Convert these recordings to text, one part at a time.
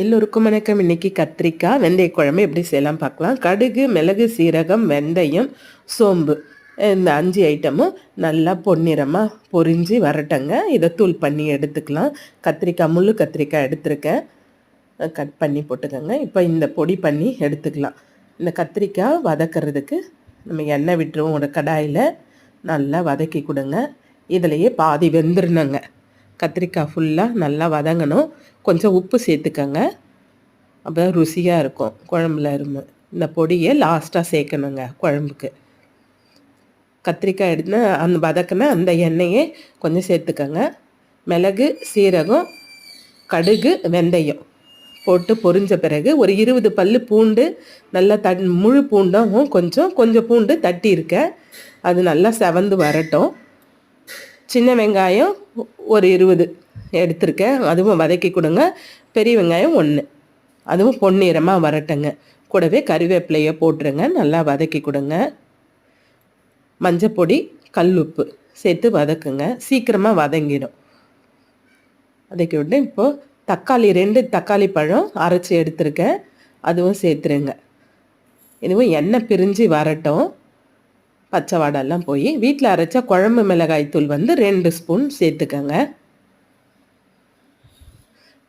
எல்லோருக்கும் வணக்கம். இன்னைக்கு கத்திரிக்காய் வெந்தய குழம்பு எப்படி செய்யலாம் பார்க்கலாம். கடுகு மிளகு சீரகம் வெந்தயம் சோம்பு. இந்த அஞ்சு ஐட்டமும் நல்லா பொன்னிறமாக பொரிஞ்சு வரட்டங்க. இதை தூள் பண்ணி எடுத்துக்கலாம். கத்திரிக்காய் முள்ளு கத்திரிக்காய் எடுத்திருக்கேன். கட் பண்ணி போட்டுக்கோங்க. இப்போ இந்த பொடி பண்ணி எடுத்துக்கலாம். இந்த கத்திரிக்காய் வதக்கிறதுக்கு நம்ம எண்ணெய் விட்டுருவோம். ஒரு கடாயில் நல்லா வதக்கி கொடுங்க. இதுலையே பாதி வெந்துருணுங்க. கத்திரிக்காய் ஃபுல்லாக நல்லா வதங்கணும். கொஞ்சம் உப்பு சேர்த்துக்கோங்க. அப்போ ருசியாக இருக்கும். குழம்புல இருந்து இந்த பொடியை லாஸ்ட்டாக சேர்க்கணுங்க குழம்புக்கு. கத்திரிக்காய் எடுத்து அந்த வதக்கின அந்த எண்ணெயை கொஞ்சம் சேர்த்துக்கோங்க. மிளகு சீரகம் கடுகு வெந்தயம் போட்டு பொரிஞ்ச பிறகு ஒரு இருபது பல் பூண்டு நல்லா தட் முழு பூண்டும் கொஞ்சம் கொஞ்சம் பூண்டு தட்டி இருக்கேன் அது நல்லா செவந்து வரட்டும். சின்ன வெங்காயம் ஒரு இருபது எடுத்திருக்கேன். அதுவும் வதக்கி கொடுங்க. பெரிய வெங்காயம் ஒன்று அதுவும் பொன்னிறமாக வரட்டுங்க. கூடவே கறிவேப்பிலையை போட்டுருங்க. நல்லா வதக்கி கொடுங்க. மஞ்சப்பொடி கல்லுப்பு சேர்த்து வதக்குங்க. சீக்கிரமாக வதங்கிடும். வதக்கி விட்டு இப்போது தக்காளி ரெண்டு தக்காளி பழம் அரைச்சி எடுத்துருக்கேன். அதுவும் சேர்த்துருங்க. இதுவும் எண்ணெய் பிரிஞ்சு வரட்டும். பச்சை வாடெல்லாம் போய் வீட்டில் அரைச்ச குழம்பு மிளகாய் தூள் வந்து ரெண்டு ஸ்பூன் சேர்த்துக்கங்க.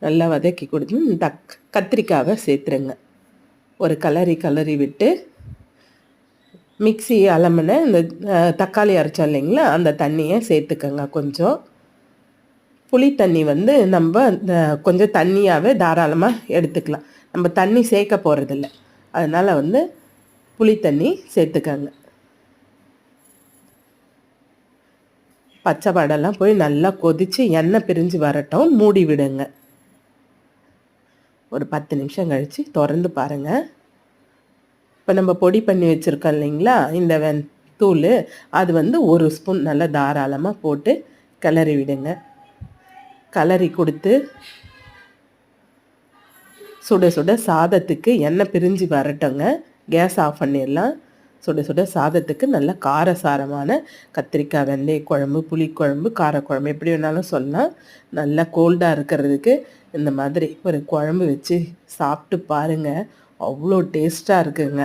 நல்லா வதக்கி கொடுத்து தக் கத்திரிக்காவை சேர்த்துருங்க. ஒரு கலரி கலரி விட்டு மிக்சி அலம்பின இந்த தக்காளி அரைச்சோம் இல்லைங்களா அந்த தண்ணியை சேர்த்துக்கங்க கொஞ்சம். புளி தண்ணி வந்து நம்ம கொஞ்சம் தண்ணியாகவே தாராளமாக எடுத்துக்கலாம். நம்ம தண்ணி சேர்க்க போகிறதில்ல அதனால் வந்து புளி தண்ணி சேர்த்துக்கங்க. பச்சை வடைலாம் போய் நல்லா கொதித்து எண்ணெய் பிரிஞ்சு வரட்டும். மூடி விடுங்க. ஒரு பத்து நிமிஷம் கழித்து திறந்து பாருங்கள் இப்போ நம்ம பொடி பண்ணி வச்சுருக்கோம் இல்லைங்களா? இந்த வென் தூள். அது வந்து ஒரு ஸ்பூன் நல்லா தாராளமாக போட்டு கிளறி விடுங்க. கிளறி கொடுத்து சுட சுட சாதத்துக்கு எண்ணெய் பிரிஞ்சு வரட்டோங்க. கேஸ் ஆஃப் பண்ணிடலாம். சுட சுட சாதத்துக்கு நல்ல காரசாரமான கத்திரிக்காய் வெந்தய குழம்பு புளிக்குழம்பு காரக்குழம்பு எப்படி வேணாலும் சொல்லலாம். நல்லா கோல்டாக இருக்கிறதுக்கு இந்த மாதிரி ஒரு குழம்பு வச்சு சாப்பிட்டு பாருங்கள் அவ்வளோ டேஸ்ட்டாக இருக்குங்க.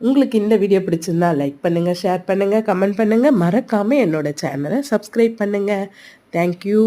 உங்களுக்கு இந்த வீடியோ பிடிச்சிருந்தா லைக் பண்ணுங்கள் ஷேர் பண்ணுங்கள் கமெண்ட் பண்ணுங்கள் மறக்காமல் என்னோடய சேனலை சப்ஸ்கிரைப் பண்ணுங்கள் தேங்க்யூ